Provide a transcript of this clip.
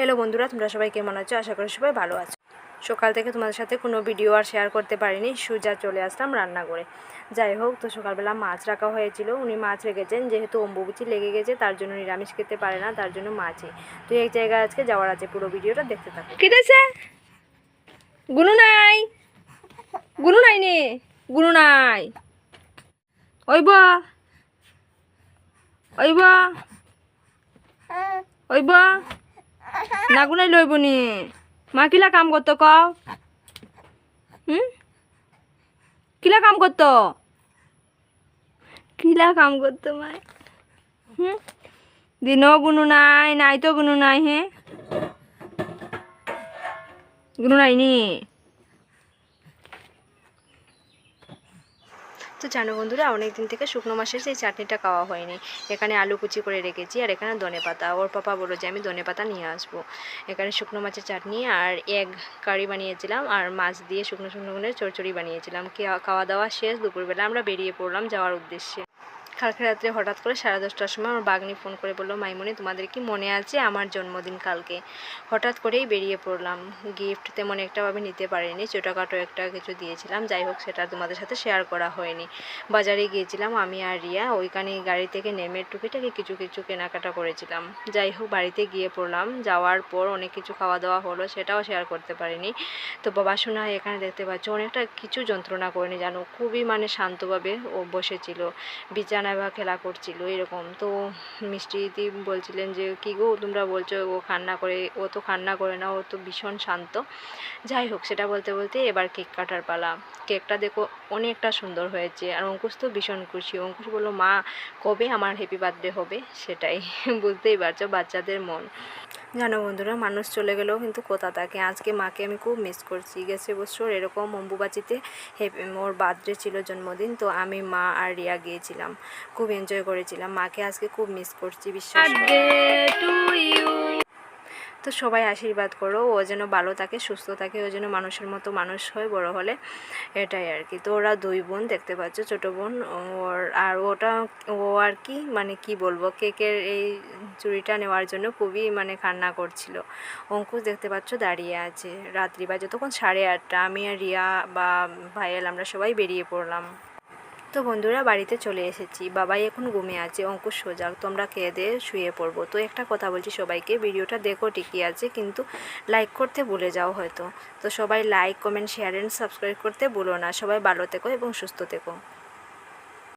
Hello বন্ধুরা, তোমরা সবাই কেমন আছো? আশা করি সবাই ভালো আছো। সকাল থেকে তোমাদের সাথে কোনো ভিডিও আর শেয়ার করতে পারিনি। সুজা চলে আসলাম রান্না করে যাই হোক, তো সকালবেলা মাছ রাখা হয়েছিল। উনি মাছ রেখেছেন, যেহেতু অম্বুবুচি লেগে গেছে, তার জন্য নিরামিষ খেতে পারে না, তার জন্য মাছই। তো এক জায়গায় আজকে যাওয়ার আছে পুরো ভিডিওটা দেখতে থাকো। কেটেছে গুনু নাই। গুনু নাই নে। গুনু নাই। ওইব ওইব ওইব নাগুনাই লইব নি। মা কিলা কাম করতো ক? হুম? কিলা কাম করতো? কিলা কাম করতো মা হুম? দিনও গুনু নাই নাই তো গুনু নাই হে। গুনু নাই নি? তো জানো বন্ধুরা অনেক দিন থেকে শুকনো মাসের সেই চাটনিটা খাওয়া হয়নি। এখানে আলু কুচি করে রেখেছি আর এখানে ধনে পাতা। ওর পাপা বলো যে আমি ধনে পাতা নিয়ে আসব। এখানে শুকনো মাছের চাটনি আর এক কারি বানিয়েছিলাম আর মাছ দিয়ে শুকনো শুকনো করে চড়চড়ি বানিয়েছিলাম। খাওয়া দাওয়া শেষ, দুপুরবেলা আমরা বেরিয়ে পড়লাম যাওয়ার উদ্দেশ্যে। কালকে রাত্রে হঠাৎ করে সাড়ে দশটার সময় আমার বাগনি ফোন করে বলল, মাইমনি, তোমাদের কি মনে আছে আমার জন্মদিন কালকে? হঠাৎ করেই বেরিয়ে পড়লাম। গিফট তেমন একটাভাবে নিতে পারিনি, ছোটোখাটো একটা কিছু দিয়েছিলাম। যাই হোক, সেটা তোমাদের সাথে শেয়ার করা হয়নি। বাজারে গিয়েছিলাম আমি আর রিয়া, ওইখানে গাড়ি থেকে নেমে টুকিটাকি কিছু কিছু কেনাকাটা করেছিলাম। যাই হোক, বাড়িতে গিয়ে পড়লাম। যাওয়ার পর অনেক কিছু খাওয়া দাওয়া হলো, সেটাও শেয়ার করতে পারিনি। তো বাবা শোনা এখানে দেখতে পাচ্ছ, অনেকটা কিছু যন্ত্রণা করেনি, জানো? খুবই মানে শান্তভাবে ও বসেছিল। বিছানায় বা খেলা করছিল, এরকম। তো মিষ্টি দিদি বলছিলেন যে, কী গো তোমরা বলছো ও খান্না করে, ও তো খান্না করে না, ও তো ভীষণ শান্ত। যাই হোক, সেটা বলতে বলতে এবার কেক কাটার পালা। কেকটা দেখো অনেকটা সুন্দর হয়েছে আর অঙ্কুশ তো ভীষণ খুশি। অঙ্কুশ বলল, মা, কবে আমার হ্যাপি বার্থডে হবে? সেটাই। বুঝতেই পারছ বাচ্চাদের মন। জানো বন্ধুরা, মানুষ চলে গেলেও কিন্তু কোথা থাকে। আজকে মাকে আমি খুব মিস করছি গেছে বছর এরকম অম্বুবাচিতে মোর বার্থডে ছিল জন্মদিন, তো আমি মা আর রিয়া গিয়েছিলাম। খুব এনজয় করেছিলাম। মাকে আজকে খুব মিস করছি, বিশ্বাস তো সবাই আশীর্বাদ করো, ও যেন ভালো থাকে, সুস্থ থাকে, ও যেন মানুষের মতো মানুষ হয়, বড় হলে। এটাই আর কি। তো ওরা দুই বোন, দেখতে পাচ্ছ, ছোটো বোন, ওর আর ওটা, ও আর কি মানে কি বলব, কেকের এই চুড়িটা নেওয়ার জন্য খুবই মানে কান্না করছিল। অঙ্কুশ দেখতে পাচ্ছ, দাঁড়িয়ে আছে। রাত্রি বা যতক্ষণ সাড়ে আটটা, আমি আর রিয়া বা ভাইয়েল আমরা সবাই বেরিয়ে পড়লাম। তো বন্ধুরা, বাড়িতে চলে এসেছি। বাবাই এখন ঘুমিয়ে আছে। অঙ্কুশ সোজা, তোমরা খেয়ে দিয়ে শুয়ে পড়ব। তো একটা কথা বলছি সবাইকে, ভিডিওটা দেখো ঠিকই আছে, কিন্তু লাইক করতে ভুলে যাও হয়তো। তো সবাই like comment share and subscribe করতে ভুলো না। সবাই ভালো থেকো এবং সুস্থ থেকো।